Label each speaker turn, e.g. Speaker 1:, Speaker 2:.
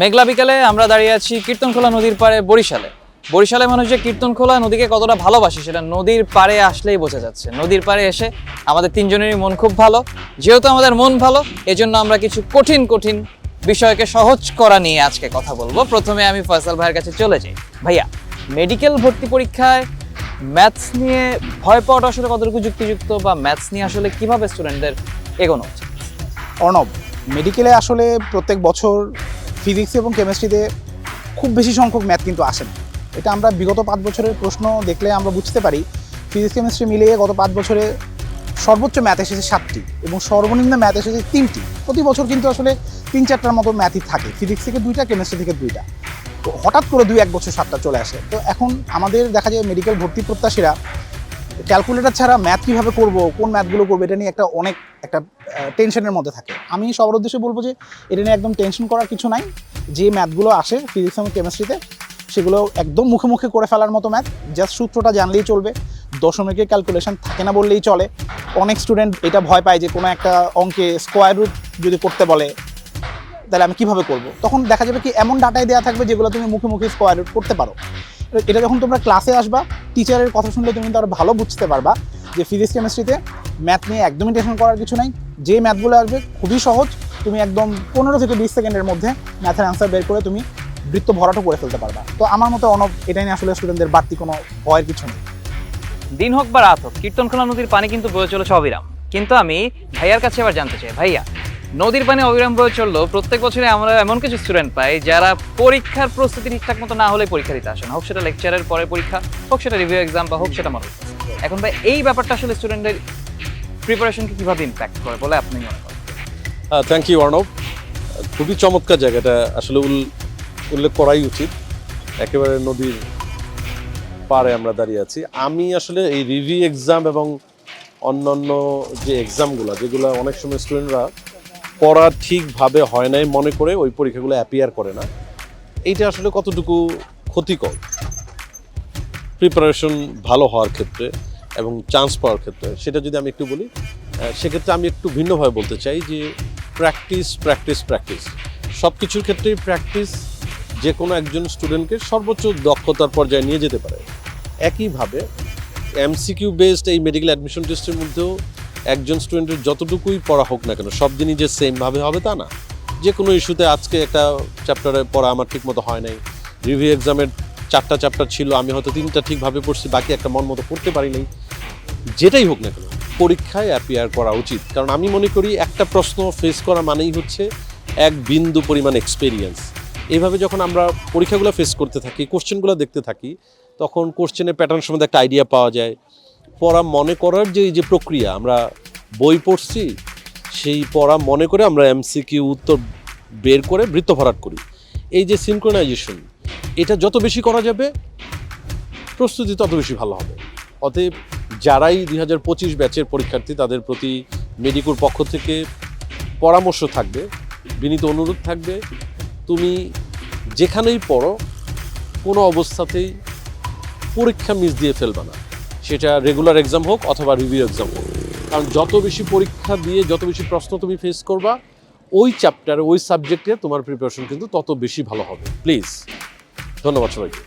Speaker 1: মেঘলা বিকালে আমরা দাঁড়িয়ে আছি কীর্তনখোলা নদীর পাড়ে বরিশালে। বরিশালে মানুষ যে কীর্তনখোলা নদীকে কতটা ভালোবাসে সেটা নদীর পাড়ে আসলেই বোঝা যাচ্ছে। নদীর পাড়ে এসে আমাদের তিনজনেরই মন খুব ভালো। যেহেতু আমাদের মন ভালো, এজন্য আমরা কিছু কঠিন কঠিন বিষয়কে সহজ করা নিয়ে আজকে কথা বলব। প্রথমে আমি ফয়সাল ভাইয়ের কাছে চলে যাই। ভাইয়া, মেডিকেল ভর্তি পরীক্ষায় ম্যাথস নিয়ে ভয় পাওয়াটা আসলে কতটুকু যুক্তিযুক্ত বা ম্যাথস নিয়ে আসলে কীভাবে স্টুডেন্টদের এগোনো উচিত?
Speaker 2: অর্ণব, মেডিকেলে আসলে প্রত্যেক বছর ফিজিক্স এবং কেমিস্ট্রিতে খুব বেশি সংখ্যক ম্যাথ কিন্তু আসে না। এটা আমরা বিগত পাঁচ বছরের প্রশ্ন দেখলে আমরা বুঝতে পারি ফিজিক্স কেমিস্ট্রি মিলিয়ে গত পাঁচ বছরে সর্বোচ্চ ম্যাথ এসেছে সাতটি এবং সর্বনিম্ন ম্যাথ এসেছে তিনটি। প্রতি বছর কিন্তু আসলে তিন চারটার মতো ম্যাথই থাকে ফিজিক্স থেকে দুইটা কেমিস্ট্রি থেকে দুইটা। তো হঠাৎ করে দুই এক বছর সাতটা চলে আসে। তো এখন আমাদের দেখা যায় মেডিকেল ভর্তি প্রত্যাশীরা ক্যালকুলেটর ছাড়া ম্যাথ কীভাবে করব, কোন ম্যাথগুলো করব, এটা নিয়ে একটা অনেক, একটা টেনশনের মধ্যে থাকে। আমি সবার উদ্দেশ্যে বলব যে, এটা নিয়ে একদম টেনশন করার কিছু নাই। যে ম্যাথগুলো আসে ফিজিক্স এবং কেমিস্ট্রিতে সেগুলো একদম মুখে মুখে করে ফেলার মতো ম্যাথ জাস্ট সূত্রটা জানলেই চলবে। দশমিকের ক্যালকুলেশন থাকে না বললেই চলে। অনেক স্টুডেন্ট এটা ভয় পায় যে, কোনো একটা অঙ্কে স্কোয়ার রুট যদি করতে বলে, তাহলে আমি কীভাবে করব? তখন দেখা যাবে কি এমন ডাটাই দেওয়া থাকবে যেগুলো তুমি মুখে মুখে স্কোয়ার রুট করতে পারো। এটা যখন তোমরা ক্লাসে আসবা টিচারের কথা শুনলে তুমি কিন্তু আরও ভালো বুঝতে পারবা যে ফিজিক্স কেমিস্ট্রিতে ম্যাথ নিয়ে একদমই টেনশন করার কিছু নাই। যে ম্যাথগুলো আসবে খুবই সহজ, তুমি একদম পনেরো থেকে বিশ সেকেন্ডের মধ্যে ম্যাথের অ্যান্সার বের করে তুমি বৃত্ত ভরাটও করে ফেলতে পারবা। তো আমার মতো অনব এটা নিয়ে আসলে স্টুডেন্টদের বাড়তি কোনো ভয়ের কিছু নেই।
Speaker 1: দিন হোক বা রাত হোক, কীর্তনখোলা নদীর পানি কিন্তু বয়ে চলেছে অবিরাম। কিন্তু আমি ভাইয়ার কাছে এবার জানতে চাই। ভাইয়া নদীর পানি অবিরাম বয়ে চললেও প্রত্যেক বছরে আমরা এমন কিছু স্টুডেন্ট পাই যারা পরীক্ষার প্রস্তুতি ঠিকঠাক মতো না হলে পরীক্ষা দিতে আসে না। হোক সেটা লেকচারের পরে পরীক্ষা, হোক সেটা রিভিউ এক্সাম বা হোক সেটা মডেল এখন ভাই, এই ব্যাপারটা আসলে স্টুডেন্টের প্রিপারেশনকে কীভাবে ইম্প্যাক্ট করে বলে আপনি মনে করেন?
Speaker 3: থ্যাংক ইউ অর্ণব খুবই চমৎকার জায়গাটা আসলে উল- উল্লেখ করাই উচিত। একেবারে নদীর পাড়ে আমরা দাঁড়িয়ে আছি। আমি আসলে এই রিভি এক্সাম এবং অন্যান্য যে এক্সামগুলো যেগুলো অনেক সময় স্টুডেন্টরা পড়া ঠিকভাবে হয় নাই মনে করে ওই পরীক্ষাগুলো অ্যাপিয়ার করে না। এইটা আসলে কতটুকু ক্ষতিকর? প্রিপারেশন ভালো হওয়ার ক্ষেত্রে এবং চান্স পাওয়ার ক্ষেত্রে, সেটা যদি আমি একটু বলি সেক্ষেত্রে আমি একটু ভিন্নভাবে বলতে চাই যে প্র্যাকটিস প্র্যাকটিস প্র্যাকটিস সব কিছুর ক্ষেত্রেই প্র্যাকটিস যে কোনো একজন স্টুডেন্টকে সর্বোচ্চ দক্ষতার পর্যায়ে নিয়ে যেতে পারে। একইভাবে এমসিকিউ বেসড এই মেডিকেল অ্যাডমিশন টেস্টের মধ্যেও একজন স্টুডেন্টের যতটুকুই পড়া হোক না কেন, সব দিনই যে সেমভাবে হবে তা না। যে কোনো ইস্যুতে আজকে একটা চ্যাপ্টারে পড়া আমার ঠিক মতো হয় নাই। রিভিউ এক্সামের চারটা চ্যাপ্টার ছিল, আমি হয়তো তিনটা ঠিকভাবে পড়ছি, বাকি একটা মন মতো পড়তে পারি নাই। যেটাই হোক না কেন, পরীক্ষায় অ্যাপিয়ার করা উচিত। কারণ আমি মনে করি একটা প্রশ্ন ফেস করা মানেই হচ্ছে এক বিন্দু পরিমাণ এক্সপেরিয়েন্স এইভাবে যখন আমরা পরীক্ষাগুলো ফেস করতে থাকি কোশ্চেনগুলো দেখতে থাকি, তখন কোশ্চেনের প্যাটার্ন সম্বন্ধে একটা আইডিয়া পাওয়া যায়। পড়া মনে করার যে যে প্রক্রিয়া, আমরা বই পড়ছি, সেই পড়া মনে করে আমরা এমসিকিউ উত্তর বের করে বৃত্ত ভরাট করি। এই যে সিনক্রোনাইজেশন এটা যত বেশি করা যাবে, প্রস্তুতি তত বেশি ভালো হবে। অতএব যারাই দুই হাজার পঁচিশ ব্যাচের পরীক্ষার্থী, তাদের প্রতি মেডিকোর পক্ষ থেকে পরামর্শ থাকবে, বিনীত অনুরোধ থাকবে, তুমি যেখানেই পড়ো, কোনো অবস্থাতেই পরীক্ষা মিস দিয়ে ফেলবে না। সেটা রেগুলার এক্সাম হোক অথবা রিভিউ এক্সাম হোক। কারণ যত বেশি পরীক্ষা দিয়ে যত বেশি প্রশ্ন তুমি ফেস করবা, ওই চ্যাপ্টার ওই সাবজেক্টে তোমার প্রিপারেশন কিন্তু তত বেশি ভালো হবে। প্লিজ ধন্যবাদ সবাইকে।